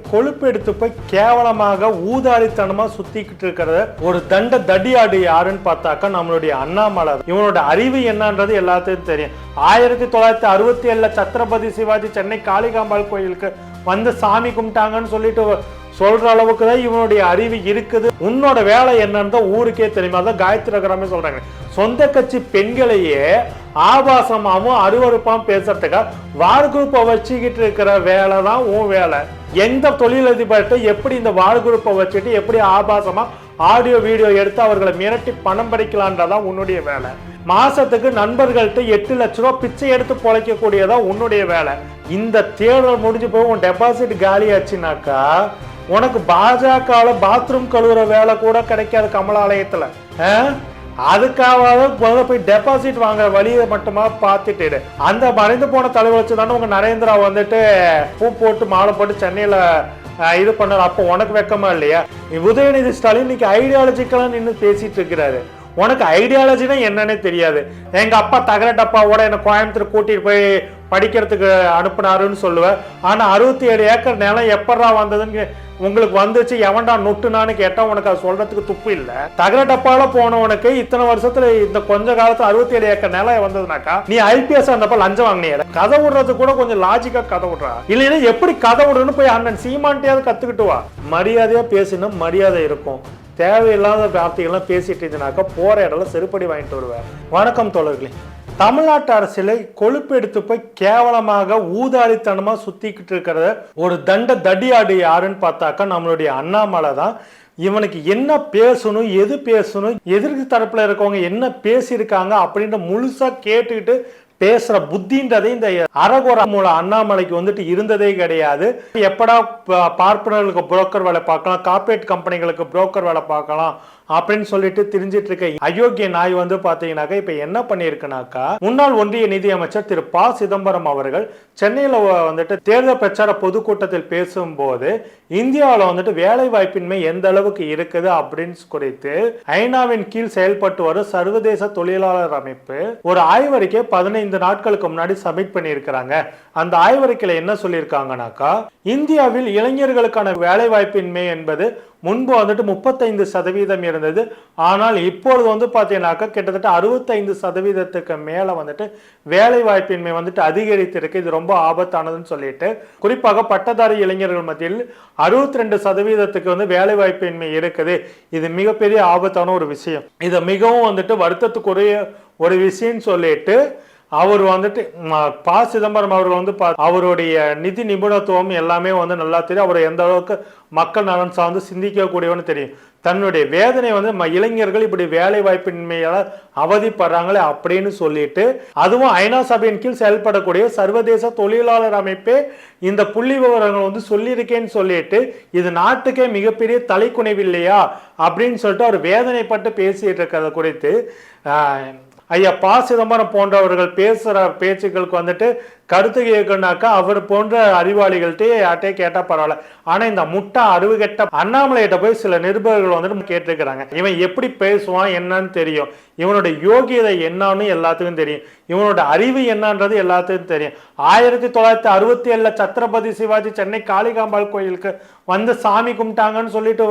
கொழுப்பு எடுத்து போய் கேவலமாக ஊதாரித்தனமாக சுத்திக்கிட்டு இருக்கிறத ஒரு தண்ட தடியாடு யாருன்னு பார்த்தாக்கா நம்மளுடைய அண்ணாமலை. இவனோட அறிவு என்னன்றது எல்லாத்துக்கும் தெரியும். ஆயிரத்தி தொள்ளாயிரத்தி அறுபத்தி ஏழுல சத்ரபதி சிவாஜி சென்னை காளிகாம்பாள் கோயிலுக்கு வந்து சாமி கும்பிட்டாங்கன்னு சொல்லிட்டு சொல்ற அளவுக்கு தான் இவனுடைய அறிவு இருக்குது. உன்னோட வேலை என்னன்னு தான் ஊருக்கே தெரியுமா? அதான் காயத்ரி ரகராமே சொல்றாங்க. சொந்த கட்சி பெண்களையே ஆபாசமாவும் அருவருப்பாவும் பேசுறதுக்கா? வார் குரூப்பை வச்சுக்கிட்டு இருக்கிற வேலை தான் உன் வேலை. எந்த தொழிலதிபர்கிட்ட எப்படி இந்த வார் குரூப்பை வச்சுட்டு எப்படி ஆபாசமா ஆடியோ வீடியோ எடுத்து அவர்களை மிரட்டி பணம் பறிக்கலான்றதான் உன்னுடைய வேலை. மாசத்துக்கு நண்பர்கள்ட்ட எட்டு லட்ச ரூபா பிச்சை எடுத்து பொழைக்கக்கூடியதா உன்னுடைய வேலை. இந்த தேர்தல் முடிஞ்சு போய் உன் டெபாசிட் காலியாச்சுனாக்கா உனக்கு பாஜகவில் பாத்ரூம் கழுவுற வேலை கூட கிடைக்காது கமலாலயத்தில். அதுக்காக அதுக்காவது முதல்ல போய் டெபாசிட் வாங்குற வழியை மட்டுமா பார்த்துட்டு அந்த மறைந்து போன தலைவர் வச்சு தானே உங்க நரேந்திரா வந்துட்டு பூ போட்டு மாலை போட்டு சென்னையில இது பண்ணார். அப்போ உனக்கு வெக்கமா இல்லையா? உதயநிதி ஸ்டாலின் இன்னைக்கு ஐடியாலஜிக்கெல்லாம் நின்று பேசிட்டு இருக்கிறாரு. உனக்கு ஐடியாலஜினா என்னன்னே தெரியாது. எங்க அப்பா தகர டப்பாவோட என்ன கோயம்புத்தூர் கூட்டிட்டு போய் படிக்கிறதுக்கு அனுப்புனாருன்னு சொல்லுவேன் ஆனா அறுபத்தி ஏழு ஏக்கர் நிலம் எப்படா வந்ததுன்னு உங்களுக்கு வந்துச்சு எவன்டா நொட்டுனான்னு கேட்டா உனக்கு அது சொல்றதுக்கு துப்பு இல்லை. தகர டப்பால போனவனுக்கு இத்தனை வருஷத்துல இந்த கொஞ்ச காலத்துல அறுபத்தி ஏழு ஏக்கர் நிலம் வந்ததுனாக்கா நீ ஐபிஎஸ் இருந்தப்ப லஞ்சம் வாங்கினியல. கதை விடுறது கூட கொஞ்சம் லாஜிக்கா கதை விடுறா. இல்லைன்னா எப்படி கதை விடுறன்னு போய் அண்ணன் சீமான்ட்டையாவது கத்துக்கிட்டு வா. மரியாதையா பேசினா மரியாதை இருக்கும். தேவையில்லாத வார்த்தைகள்லாம் பேசிட்டு இருந்தனாக்கா போற இடத்துல செருப்படி வாங்கிட்டு வருவேன். வணக்கம் தோழர்களே. தமிழ்நாட்டு அரசியலை கொழுப்பு எடுத்து போய் கேவலமாக ஊதாரித்தனமாக சுத்திக்கிட்டு இருக்கிறத ஒரு தண்ட தடியாடு யாருன்னு பார்த்தாக்கா நம்மளுடைய அண்ணாமலை தான். இவனுக்கு என்ன பேசணும் எது பேசணும் எதிர்க்கு தரப்புல இருக்கவங்க என்ன பேசியிருக்காங்க அப்படின்ற முழுசா கேட்டுக்கிட்டு பேசுற புத்தின்றதே இந்த அரகுர மூல அண்ணாமலைக்கு வந்துட்டு இருந்ததே கிடையாது. எப்படா ப- பார்ப்பனர்களுக்கு புரோக்கர் வேலை பார்க்கலாம் கார்ப்பரேட் கம்பெனிகளுக்கு புரோக்கர் வேலை பார்க்கலாம் அப்படின்னு சொல்லிட்டு திரிஞ்சிட்டு இருக்க அயோக்கிய நாய் வந்து பாத்தீங்கன்னாக்கா இப்ப என்ன பண்ணியிருக்குனாக்கா முன்னாள் ஒன்றிய நிதியமைச்சர் திரு ப. சிதம்பரம் அவர்கள் சென்னையில வந்துட்டு தேர்தல் பிரச்சார பொதுக்கூட்டத்தில் பேசும்போது இந்தியாவில் வந்துட்டு வேலை வாய்ப்பின்மை எந்த அளவுக்கு இருக்குது அப்படின்னு குறித்து ஐநாவின் கீழ் செயல்பட்டு வரும் சர்வதேச தொழிலாளர் அமைப்பு ஒரு ஆய்வறிக்கை பதினைந்து நாட்களுக்கு முன்னாடி சப்மிட் பண்ணியிருக்கிறாங்க. அந்த ஆய்வறிக்கையில என்ன சொல்லியிருக்காங்கனாக்கா இந்தியாவில் இளைஞர்களுக்கான வேலை வாய்ப்பின்மை என்பது முன்பு வந்துட்டு முப்பத்தைந்து சதவீதம் இருந்தது. ஆனால் இப்பொழுது வந்து பார்த்தீங்கன்னாக்கா கிட்டத்தட்ட அறுபத்தைந்து சதவீதத்துக்கு மேலே வந்துட்டு வேலை வாய்ப்பின்மை வந்துட்டு அதிகரித்திருக்கு. இது ரொம்ப ஆபத்தானதுன்னு சொல்லிட்டு. குறிப்பாக பட்டதாரி இளைஞர்கள் மத்தியில் அறுபத்தி ரெண்டு சதவீதத்துக்கு வந்து வேலை வாய்ப்பின்மை இருக்குது. இது மிகப்பெரிய ஆபத்தான ஒரு விஷயம். இதை மிகவும் வந்துட்டு வருத்தத்துக்குரிய ஒரு விஷயம்னு சொல்லிட்டு அவர் வந்துட்டு ப சிதம்பரம் அவர்கள் வந்து பா- அவருடைய நிதி நிபுணத்துவம் எல்லாமே வந்து நல்லா தெரியும். அவர் எந்த அளவுக்கு மக்கள் நலன் சார்ந்து சிந்திக்கக்கூடியவன்னு தெரியும். தன்னுடைய வேதனை வந்து ம- இளைஞர்கள் இப்படி வேலை வாய்ப்பின்மையால அவதிப்படுறாங்களே அப்படின்னு சொல்லிட்டு அதுவும் ஐநா சபையின் கீழ் செயல்படக்கூடிய சர்வதேச தொழிலாளர் அமைப்பே இந்த புள்ளி விவரங்கள் வந்து சொல்லியிருக்கேன்னு சொல்லிட்டு இது நாட்டுக்கே மிகப்பெரிய தலைக்குனைவு இல்லையா அப்படின்னு சொல்லிட்டு அவர் வேதனைப்பட்டு பேசிட்டு இருக்கிறத குறித்து ஐயா பா சிதம்பரம் போன்றவர்கள் பேசுகிற பேச்சுக்களுக்கு வந்துட்டு கருத்து கேட்கணுனாக்கா அவர் போன்ற அறிவாளிகள்ட்டே யார்ட்டே கேட்டால் பரவாயில்ல. ஆனால் இந்த முட்டை அருவுகெட்ட அண்ணாமலையிட்ட போய் சில நிருபர்கள் வந்துட்டு கேட்டிருக்கிறாங்க. இவன் எப்படி பேசுவான் என்னன்னு தெரியும். இவனோட யோகியதை என்னன்னு எல்லாத்துக்கும் தெரியும். இவனோட அறிவு என்னன்றது எல்லாத்துக்கும் தெரியும். ஆயிரத்தி தொள்ளாயிரத்தி அறுபத்தி ஏழில் சத்ரபதி சிவாஜி சென்னை காளிகாம்பாள் கோயிலுக்கு வந்து சாமி கும்பிட்டாங்கன்னு சொல்லிட்டு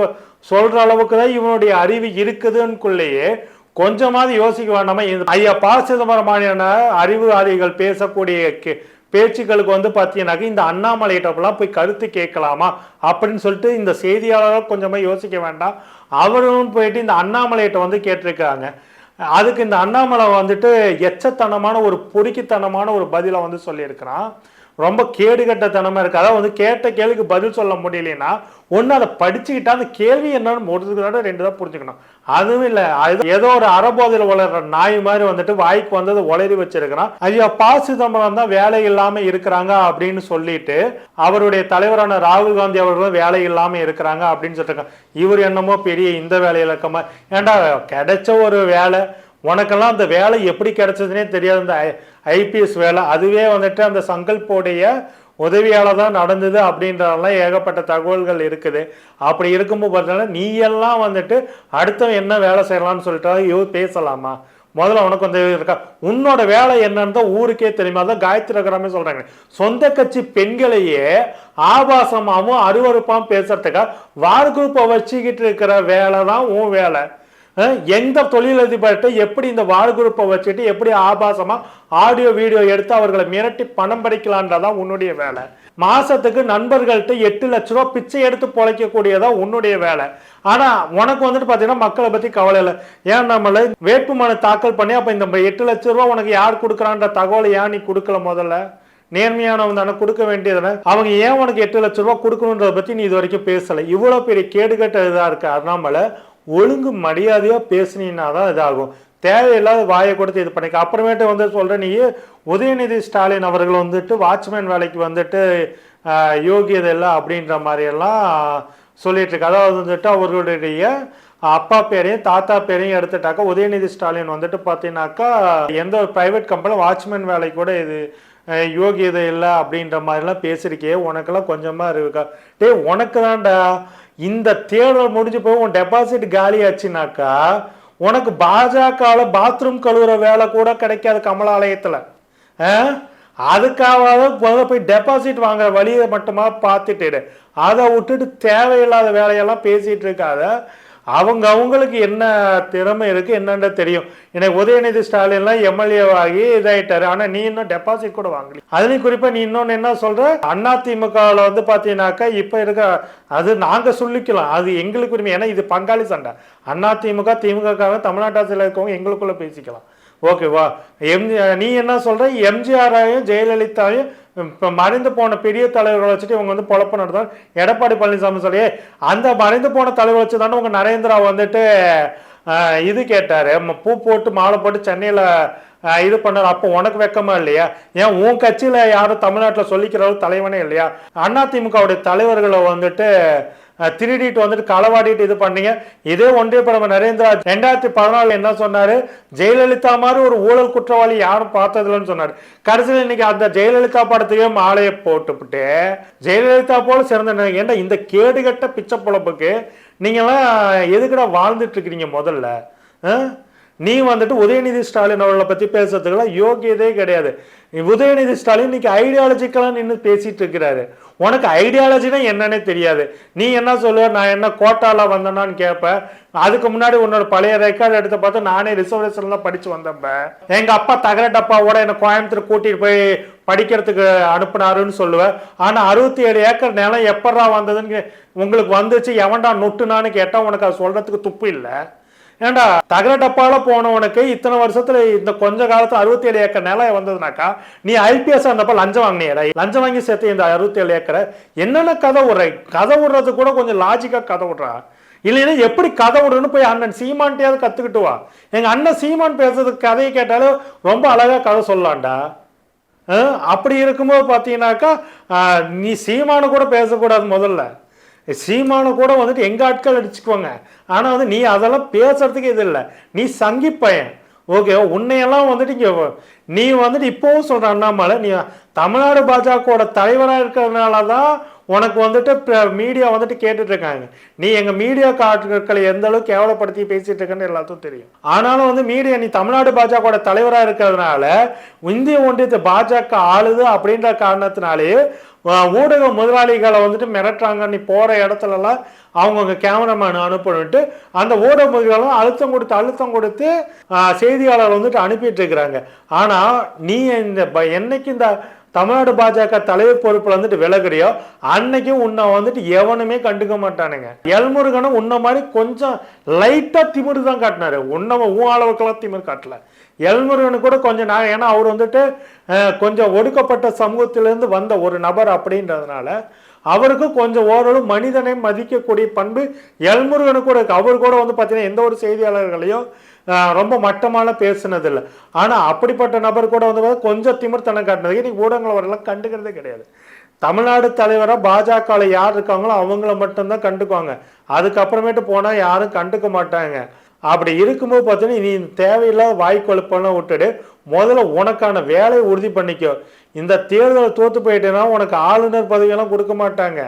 சொல்கிற அளவுக்கு தான் இவனுடைய அறிவு இருக்குதுன்னுக்குள்ளேயே கொஞ்சமாவது யோசிக்க வேண்டாமா? இந்த ஐயா ப சிதம்பரமான அறிவுவாதிகள் பேசக்கூடிய கே- பேச்சுக்களுக்கு வந்து பார்த்தீங்கன்னாக்க இந்த அண்ணாமலையிட்டப்பெல்லாம் போய் கருத்து கேட்கலாமா? அப்படின்னு சொல்லிட்டு இந்த செய்தியாளர்கள் கொஞ்சமாக யோசிக்க வேண்டாம். அவரும் போயிட்டு இந்த அண்ணாமலையிட்ட வந்து கேட்டிருக்காங்க அதுக்கு இந்த அண்ணாமலை வந்துட்டு எச்சத்தனமான ஒரு பொறுக்கித்தனமான ஒரு பதிலை வந்து சொல்லியிருக்கிறான். ரொம்ப கேடுகட்டத்தனமாக இருக்குது அதாவது வந்து கேட்ட கேள்விக்கு பதில் சொல்ல முடியலன்னா ஒன்று அதை படிச்சுக்கிட்டா அந்த கேள்வி என்னன்னு ஒரு ரெண்டு தான் புரிஞ்சுக்கணும். அதுவும் இல்லை அது ஏதோ ஒரு அறபோதையில் வளர்ற நாய் மாதிரி வந்துட்டு வாய்க்கு வந்தது உளறி வச்சிருக்கிறான். ஐயா பா சிதம்பரம் தான் வேலை இல்லாமல் இருக்கிறாங்க அப்படின்னு சொல்லிட்டு அவருடைய தலைவரான ராகுல் காந்தி அவர்களும் வேலை இல்லாமல் இருக்கிறாங்க அப்படின்னு சொல்லிட்டு இவர் என்னமோ பெரிய இந்த வேலையில் இருக்கமா ஏன்டா கிடைச்ச ஒரு வேலை உனக்கெல்லாம் அந்த வேலை எப்படி கிடைச்சதுனே தெரியாது அந்த ஐபிஎஸ் வேலை. அதுவே வந்துட்டு அந்த சங்கல்போடைய உதவியால தான் நடந்தது அப்படின்றதெல்லாம் ஏகப்பட்ட தகவல்கள் இருக்குது. அப்படி இருக்கும்போது பார்த்தீங்கன்னா நீ எல்லாம் வந்துட்டு அடுத்தவன் என்ன வேலை செய்யலாம்னு சொல்லிட்டு ஐயோ பேசலாமா? முதல்ல உனக்கு வந்து இருக்கா? உன்னோட வேலை என்னன்னு தான் ஊருக்கே தெரியுமா? அதான் காயத்ரி ரகராமே சொல்றாங்க. சொந்த கட்சி பெண்களையே ஆபாசமாகவும் அருவறுப்பாகவும் பேசுறதுக்காக வார் குரூப்பை வச்சுக்கிட்டு இருக்கிற வேலை தான் உன் வேலை. எந்த தொழிலதிபர்கிட்ட எப்படி இந்த வார் குரூப்பை வச்சுட்டு எப்படி ஆபாசமா ஆடியோ வீடியோ எடுத்து அவர்களை மிரட்டி பணம் பறிக்கலான்றதான் உன்னுடைய வேலை. மாசத்துக்கு நண்பர்கள்ட்ட எட்டு லட்ச ரூபா பிச்சை எடுத்து பொழைக்கக்கூடியதா உன்னுடைய வேலை. ஆனா உனக்கு வந்துட்டு பாத்தீங்கன்னா மக்களை பத்தி கவலை இல்லை. ஏன் நம்மள வேட்புமனு தாக்கல் பண்ணி அப்ப இந்த எட்டு லட்ச ரூபா உனக்கு யார் கொடுக்குறான்ற தகவலை ஏன் நீ கொடுக்கல முதல்ல? நேர்மையானவன் தானே கொடுக்க வேண்டியதுதானே அவங்க ஏன் உனக்கு எட்டு லட்ச ரூபா கொடுக்கணுன்றத பத்தி நீ இது வரைக்கும் பேசல. இவ்வளவு பெரிய கேடுகட்ட இதா இருக்கு அண்ணாமலை ஒழுங்கு மரியாதையாக பேசுனீங்கன்னா தான் இதாகும். தேவையில்லாத வாயை கொடுத்து இது பண்ணிக்க. அப்புறமேட்டு வந்து சொல்கிற நீ உதயநிதி ஸ்டாலின் அவர்கள் வந்துட்டு வாட்ச்மேன் வேலைக்கு வந்துட்டு ஆஹ், யோகியதை இல்லை அப்படின்ற மாதிரியெல்லாம் சொல்லிகிட்ருக்கு அதாவது வந்துட்டு அவர்களுடைய அப்பா பேரையும் தாத்தா பேரையும் எடுத்துட்டாக்கா உதயநிதி ஸ்டாலின் வந்துட்டு பார்த்தீங்கன்னாக்கா எந்த ஒரு ப்ரைவேட் கம்பெனி வாட்ச்மேன் வேலைக்கு கூட இது யோகியதை இல்லை அப்படின்ற மாதிரிலாம் பேசியிருக்கே. உனக்கெல்லாம் கொஞ்சமாக இருக்கா. டேய் உனக்கு தான்டா இந்த தேர்தல் முடிஞ்சு போய் உன் டெபாசிட் காலி ஆச்சுனாக்கா உனக்கு பாஜகவில் பாத்ரூம் கழுவுற வேலை கூட கிடைக்காது கமலாலயத்தில் அதுக்காக போய் டெபாசிட் வாங்குற வழியை மட்டுமா பார்த்துட்டு அதை விட்டுட்டு தேவையில்லாத வேலையெல்லாம் பேசிட்டு இருக்காத. அவங்க அவங்களுக்கு என்ன திறமை இருக்கு என்னன்னு தெரியும். எனக்கு உதயநிதி ஸ்டாலின்லாம் எம்எல்ஏ ஆகி இதாயிட்டாரு. ஆனா நீ இன்னும் டெபாசிட் கூட வாங்கல. அதுலேயும் குறிப்பாக நீ இன்னொன்னு என்ன சொல்ற? அண்ணா திமுகவில் வந்து பார்த்தீங்கன்னாக்கா இப்போ இருக்க அது நாங்க சொல்லிக்கலாம். அது எங்களுக்கு உரிமை. ஏன்னா இது பங்காளி சண்டை. அண்ணா திமுக திமுக தமிழ்நாட்டு அரசியல் இருக்கவங்க எங்களுக்குள்ள பேசிக்கலாம். ஓகேவா எம்ஜி நீ என்ன சொல்ற? எம்ஜிஆரையும் ஜெயலலிதாவையும் இப்போ மறைந்து போன பெரிய தலைவர்களை வச்சுட்டு இவங்க வந்து பொழப்பு நடத்தாங்க எடப்பாடி பழனிசாமி சொல்லி அந்த மறைந்து போன தலைவர் வச்சு தானே உங்கள் நரேந்திரா வந்துட்டு இது கேட்டார். பூ போட்டு மாலை போட்டு சென்னையில் இது பண்ணார். அப்போ உனக்கு வெக்கமா இல்லையா? ஏன் உன் கட்சியில் யாரும் தமிழ்நாட்டில் சொல்லிக்கிற அளவு தலைவனே இல்லையா? அதிமுகவுடைய தலைவர்களை வந்துட்டு திருடிட்டு வந்துட்டு களவாடிட்டு இது பண்ணீங்க. இதே ஒன்றிய பிரதமர் நரேந்திரா ரெண்டாயிரத்தி பதினாலு என்ன சொன்னாரு? ஜெயலலிதா மாதிரி ஒரு ஊழல் குற்றவாளி யாரும் பார்த்ததில்லைன்னு சொன்னாரு. கடைசியில் இன்னைக்கு அந்த ஜெயலலிதா படத்தையும் ஆலையை போட்டுவிட்டு ஜெயலலிதா போல சிறந்த ஏன்டா இந்த கேடுகட்ட பிச்சை பொழப்புக்கு நீங்களாம் எதுக்குடா வாழ்ந்துட்டு இருக்கிறீங்க முதல்ல? நீ வந்துட்டு உதயநிதி ஸ்டாலின் அவர்களை பத்தி பேசுறதுக்கெல்லாம் யோகியதே கிடையாது. உதயநிதி ஸ்டாலின் இன்னைக்கு ஐடியாலஜிக்கெல்லாம் நின்று பேசிட்டு இருக்கிறாரு. உனக்கு ஐடியாலஜினா என்னன்னே தெரியாது. நீ என்ன சொல்லுவ நான் என்ன கோட்டால வந்தேனான்னு கேட்ப அதுக்கு முன்னாடி உன்னோட பழைய ரெக்கார்டு எடுத்து பார்த்து நானே ரிசர்வேஷன்ல படிச்சு வந்தப்ப எங்க அப்பா தகர டப்பாவோட என்ன கோயம்புத்தூர் கூட்டிட்டு போய் படிக்கிறதுக்கு அனுப்புனாருன்னு சொல்லுவேன் ஆனா அறுபத்தி ஏழு ஏக்கர் நிலம் எப்படா வந்ததுன்னு கே- உங்களுக்கு வந்துச்சு எவன்டா நொட்டுனான்னு கேட்டா உனக்கு அது சொல்றதுக்கு துப்பு இல்லை. ஏன்டா தகர டப்பால போனவனுக்கு இத்தனை வருஷத்துல இந்த கொஞ்ச காலத்துல அறுபத்தி ஏழு ஏக்கர் நிலம் வந்ததுனாக்கா நீ ஐபிஎஸ் இருந்தப்ப லஞ்சம் வாங்கினியடா. லஞ்சம் வாங்கி சேர்த்து இந்த அறுபத்தி ஏழு ஏக்கரை. என்னென்ன கதை விடுற? கதை விடுறது கூட கொஞ்சம் லாஜிக்கா கதை விடுறா. இல்லைன்னா எப்படி கதை விடுன்னு போய் அண்ணன் சீமான்ட்டையாவது கத்துக்கிட்டு வா. எங்க அண்ணன் சீமான் பேசுறதுக்கு கதையை கேட்டாலும் ரொம்ப அழகா கதை சொல்லலாம்டா. அப்படி இருக்கும்போது பார்த்தீங்கன்னாக்கா நீ சீமானு கூட பேசக்கூடாது முதல்ல. சீமானை கூட வந்துட்டு எங்கள் ஆட்கள் அடிச்சுக்குவாங்க. ஆனால் வந்து நீ அதெல்லாம் பேசுறதுக்கு இது இல்லை. நீ சங்கி பையன். ஓகே உன்னையெல்லாம் வந்துட்டு இங்கே நீ வந்துட்டு இப்போவும் சொல்கிற அண்ணாமலை நீ தமிழ்நாடு பாஜகவோட தலைவராக இருக்கிறதுனால தான் உனக்கு வந்துட்டு மீடியா வந்துட்டு கேட்டுட்டு இருக்காங்க நீ எங்கள் மீடியா காட்டுகளை எந்த அளவுக்கு கேவலப்படுத்தி பேசிட்டு இருக்கன்னு எல்லாத்துக்கும் தெரியும். ஆனாலும் வந்து மீடியா நீ தமிழ்நாடு பாஜகவோட தலைவராக இருக்கிறதுனால இந்திய ஒன்றியத்தை பாஜக ஆளுது அப்படின்ற காரணத்தினாலேயே ஊடக முதலாளிகளை வந்துட்டு மிரட்டுறாங்க. நீ போகிற இடத்துலலாம் அவங்கவுங்க கேமராமேன் அனுப்பணுட்டு அந்த ஊடக முதலாளிகளும் அழுத்தம் கொடுத்து அழுத்தம் கொடுத்து செய்தியாளர் வந்துட்டு அனுப்பிட்டு இருக்கிறாங்க. ஆனால் நீ இந்த ப- என்னைக்கு இந்த தமிழ்நாடு பாஜக தலைவர் பொறுப்புல வந்துட்டு விலகுறியோ அன்னைக்கும் உன்னை வந்துட்டு எவனுமே கண்டுக்க மாட்டானுங்க. எல்முருகனும் உன்ன மாதிரி கொஞ்சம் லைட்டா திமிரு தான் காட்டினாரு. உன்ன உன் அளவுக்கெல்லாம் திமிர் காட்டல. எல்முருகனு கூட கொஞ்சம் நான் ஏன்னா அவர் வந்துட்டு கொஞ்சம் ஒடுக்கப்பட்ட சமூகத்திலிருந்து வந்த ஒரு நபர் அப்படின்றதுனால அவருக்கு கொஞ்சம் ஓரளவு மனிதனை மதிக்கக்கூடிய பண்பு எல்முருகனு கூட இருக்கு. அவர் கூட வந்து பார்த்தீங்கன்னா எந்த ஒரு செய்தியாளர்களையும் ரொம்ப மட்டமாலாம் பேசுனதில்லை. ஆனால் அப்படிப்பட்ட நபர் கூட வந்து பார்த்தா கொஞ்சம் திமிர்த்தனம் காட்டினது இன்னைக்கு ஊடகங்கள் வரலாம் கண்டுக்கிறதே கிடையாது. தமிழ்நாடு தலைவராக பாஜகவில் யார் இருக்காங்களோ அவங்கள மட்டும்தான் கண்டுக்குவாங்க. அதுக்கப்புறமேட்டு போனால் யாரும் கண்டுக்க மாட்டாங்க. அப்படி இருக்கும்போது பார்த்தீங்கன்னா நீ தேவையில்லாத வாய்க்கொழுப்பெல்லாம் விட்டுடு முதல்ல உனக்கான வேலையை உறுதி பண்ணிக்கோ. இந்த தேர்தலை தோத்து போயிட்டேன்னா உனக்கு ஆளுநர் பதவியெல்லாம் கொடுக்க மாட்டாங்க.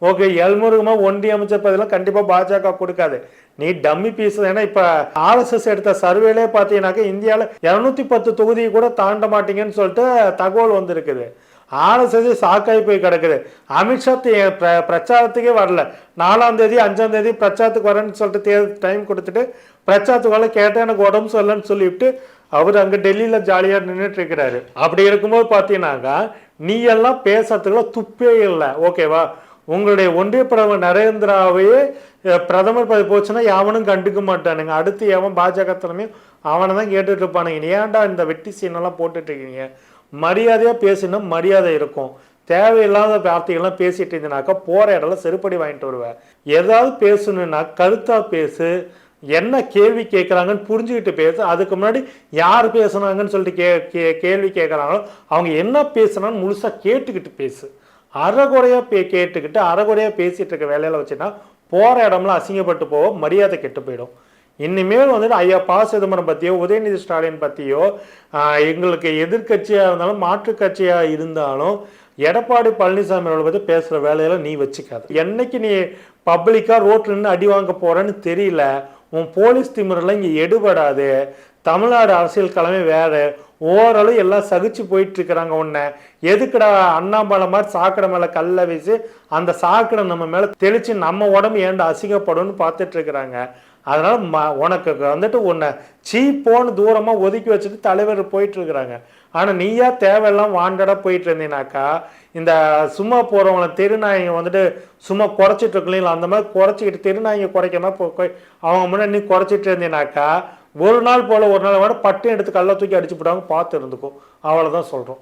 ஓகே எல்முருகமா ஒன்றிய அமைச்சர் பதிலாம் கண்டிப்பா பாஜக கொடுக்காது. நீ டம்மி பீஸ் ஏன்னா இப்ப ஆர்எஸ்எஸ் எடுத்த சர்வேலே பாத்தீங்கன்னாக்க இந்தியாவில் இருநூத்தி பத்து தொகுதியை கூட தாண்ட மாட்டீங்கன்னு சொல்லிட்டு தகவல் வந்திருக்குது. ஆர்எஸ்எஸ் சாக்காய் போய் கிடக்குது. அமித்ஷா பிர- பிரச்சாரத்துக்கே வரல. நாலாம் தேதி அஞ்சாம் தேதி பிரச்சாரத்துக்கு வரேன்னு சொல்லிட்டு தே டைம் கொடுத்துட்டு பிரச்சாரத்துக்கு வரல கேட்டேன் எனக்கு உடம்பு சரியில்லைன்னு சொல்லிவிட்டு அவர் அங்க டெல்லியில ஜாலியா நின்றுட்டு இருக்கிறாரு அப்படி இருக்கும்போது பாத்தீங்கன்னாக்கா நீ எல்லாம் பேசுறதுக்குள்ள துப்பே இல்லை. ஓகேவா? உங்களுடைய ஒன்றிய பிரதமர் நரேந்திராவையே பிரதமர் பதவி போச்சுன்னா எவனும் கண்டுக்க மாட்டானுங்க. அடுத்து எவன் பாஜக தலைமையும் அவனை தான் கேட்டுட்டு இருப்பானுங்க. ஏன்டா இந்த வெட்டி சீனெல்லாம் போட்டுட்டு இருக்கீங்க? மரியாதையா பேசினா மரியாதை இருக்கும். தேவையில்லாத வார்த்தைகள்லாம் பேசிட்டு இருந்தனாக்கா போற இடத்துல செருப்படி வாங்கிட்டு வருவேன் ஏதாவது பேசணும்னா கருத்தா பேசு. என்ன கேள்வி கேட்குறாங்கன்னு புரிஞ்சுக்கிட்டு பேசு. அதுக்கு முன்னாடி யார் பேசுனாங்கன்னு சொல்லிட்டு கே கே கேள்வி கேட்குறாங்களோ அவங்க என்ன பேசுனான்னு முழுசாக கேட்டுக்கிட்டு பேசு. அறகுறையாக பே கேட்டுக்கிட்டு அறகுறையாக பேசிகிட்டு இருக்க வேலையில் வச்சுன்னா போகிற இடம்லாம் அசிங்கப்பட்டு போக மரியாதை கெட்டு போயிடும். இனிமேல் வந்துட்டு ஐயா ப. சிதம்பரம் பற்றியோ உதயநிதி ஸ்டாலின் பற்றியோ எங்களுக்கு எதிர்க்கட்சியாக இருந்தாலும் மாற்றுக் கட்சியாக இருந்தாலும் எடப்பாடி பழனிசாமி அவர்களை பற்றி பேசுகிற வேலையெல்லாம் நீ வச்சுக்காது. என்னைக்கு நீ பப்ளிக்காக ரோட்டில் நின்று அடி வாங்க போகிறேன்னு தெரியல உன் போலீஸ் திமிரெல்லாம் இங்கே எடுபடாது தமிழ்நாடு அரசியல் கிழமை வேறு ஓரளவு எல்லாம் சகிச்சு போயிட்டு இருக்கிறாங்க உன்னை. எதுக்குடா அண்ணாமலை மாதிரி சாக்கடை மேலே கல்லை வீசி அந்த சாக்கடை நம்ம மேலே தெளிச்சு நம்ம உடம்பு ஏன்டா அசிங்கப்படும்னு பார்த்துட்டு இருக்கிறாங்க அதனால ம- உனக்கு வந்துட்டு உன்னை சீப்போன்னு தூரமா ஒதுக்கி வச்சுட்டு தலைவர் போயிட்டு இருக்கிறாங்க ஆனா நீயா தேவையெல்லாம் வாண்டடா போயிட்டு இருந்தீனாக்கா இந்த சும்மா போறவங்கள தெருநாயங்க வந்துட்டு சும்மா குறைச்சிட்டு இருக்கீங்களா அந்த மாதிரி குறைச்சிக்கிட்டு தெருநாயங்க குறைக்காம அவங்க முன்னாடி நீ குறைச்சிட்டு இருந்தீனாக்கா ஒரு நாள் போல ஒரு நாள் விட பட்டையும் எடுத்து கல்லை தூக்கி அடிச்சு போடாம பார்த்து இருந்துக்கும் அவ்வளோதான் சொல்கிறோம்